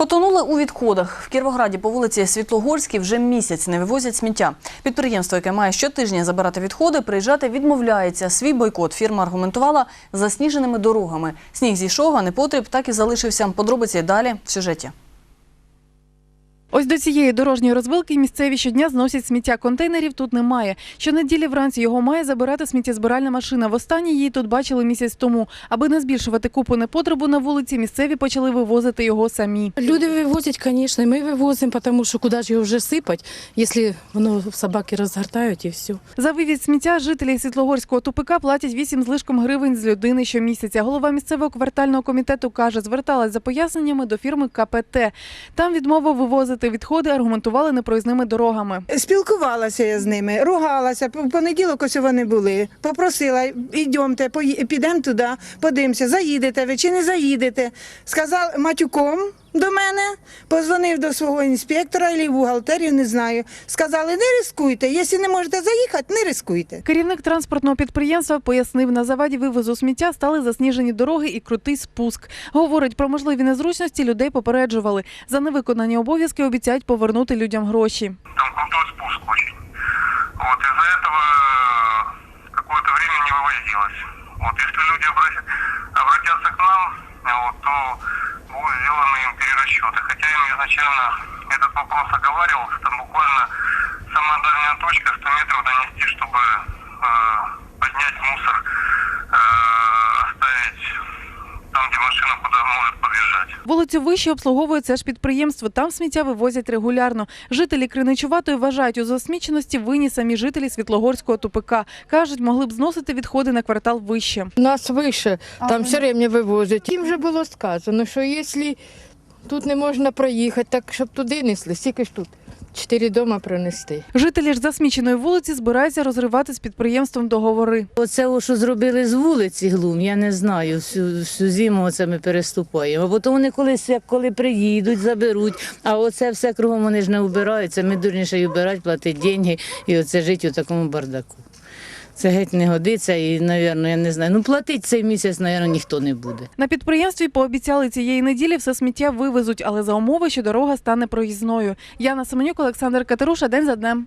Потонули у відходах. В Кіровограді по вулиці Світлогорській вже місяць не вивозять сміття. Підприємство, яке має щотижня забирати відходи, приїжджати відмовляється. Свій бойкот фірма аргументувала засніженими дорогами. Сніг зійшов, а непотріб так і залишився. Подробиці далі в сюжеті. Ось до цієї дорожньої розвилки місцеві щодня зносять сміття. Контейнерів тут немає. Щонеділі вранці його має забирати сміттєзбиральна машина. Востаннє її тут бачили місяць тому. Аби не збільшувати купу непотребу на вулиці, місцеві почали вивозити його самі. Люди вивозять, звісно, ми вивозимо, тому що куди ж його вже сипать, якщо воно собаки розгортають і все. За вивіз сміття жителі Світлогорського тупика платять 8 злишком гривень з людини щомісяця. Голова місцевого квартального комітету каже, зверталась за поясненнями до фірми КПТ. Там відмову вивозити відходи аргументували непроїзними дорогами. Спілкувалася я з ними, ругалася. В понеділок ось вони були. Попросила, йдемте, підемо туди, подивимося, заїдете ви чи не заїдете. Сказав матюком до мене, позвонив до свого інспектора або бухгалтерію, не знаю. Сказали, не рискуйте. Якщо не можете заїхати, не рискуйте. Керівник транспортного підприємства пояснив, на заваді вивозу сміття стали засніжені дороги і крутий спуск. Говорить, про можливі незручності людей попереджували. За невиконані обов'язки обіцяють повернути людям гроші. там крутой спуск очень. Вот из-за этого э, какое-то время не вывозилось. Вот если люди обратят, Вулицю вище обслуговує це ж підприємство. Там сміття вивозять регулярно. Жителі Криничуватої вважають у засміченості винні самі жителі Світлогорського тупика. Кажуть, могли б зносити відходи на квартал вище. Нас вище, там все время вивозять. Їм вже було сказано, що якщо тут не можна проїхати, так щоб туди несли, стільки ж тут. Чотири дома принести. Жителі ж засміченої вулиці збираються розривати з підприємством договори. Оце, що зробили з вулиці глум, я не знаю. Всю, всю зиму оце ми переступаємо. Бо то вони колись, як коли приїдуть, заберуть. А оце все кругом вони ж не вбираються. Ми дурніше й вбирати, платити деньги і оце жити у такому бардаку. Це геть не годиться і, мабуть, я не знаю. Ну, платить цей місяць, напевно, ніхто не буде. На підприємстві пообіцяли цієї неділі все сміття вивезуть, але за умови, що дорога стане проїзною. Яна Семенюк, Олександр Катеруша, день за днем.